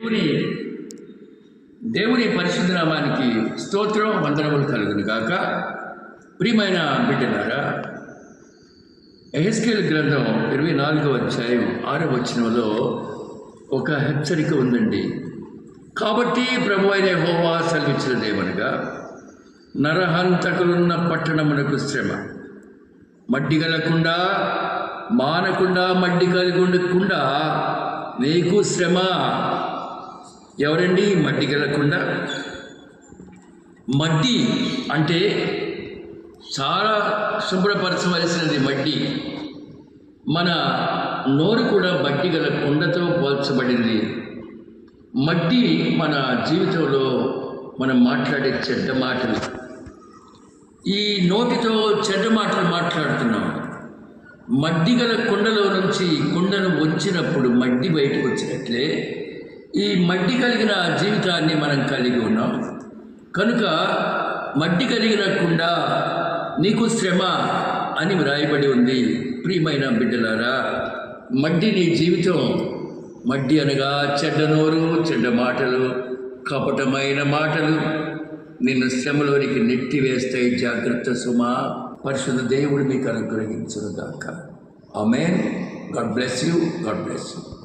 దేవుని దేవుని పరిశుద్ధ నామానికి స్తోత్రం వందనములు కలుగును గాక. ప్రియమైన బిడ్డలారా ఎహెస్కేల్ గ్రంథం ఇరవై నాలుగవ అధ్యాయం ఆరవ వచనంలో ఒక హెచ్చరిక ఉందండి. కాబట్టి ప్రభు అయిన హోవా సెలవిచ్చినదేమనగా నరహంతకులున్న పట్టణమునకు శ్రమ మడ్డి కలగకుండా మానకుండా మడ్డి కలిగి ఉండకుండా నీకు శ్రమ ఎవరండి? మడ్డి గలకుండా మడ్డి అంటే చాలా శుభ్రపరచవలసినది మడ్డి మన నోరు కూడా మట్టి గల కుండతో పోల్చబడింది. మట్టి మన జీవితంలో మనం మాట్లాడే చెడ్డ మాటలు. ఈ నోటితో చెడ్డ మాటలు మాట్లాడుతున్నాం. మడ్డి గల కుండలో నుంచి కుండను వంచినప్పుడు మడ్డి బయటకు వచ్చినట్లే ఈ మడ్డి కలిగిన జీవితాన్ని మనం కలిగి ఉన్నాం. కనుక మడ్డి కలిగినకుండా నీకు శ్రమ అని వ్రాయబడి ఉంది. ప్రియమైన బిడ్డలారా మడ్డి నీ జీవితం. మడ్డి అనగా చెడ్డ నోరు చెడ్డ మాటలు కపటమైన మాటలు. నిన్ను శ్రమలోనికి నెట్టి వేస్తాయి జాగ్రత్త సుమా. పరిశుద్ధ దేవుడు మీకు అనుగ్రహించును దాకా amen. God bless you. God bless you.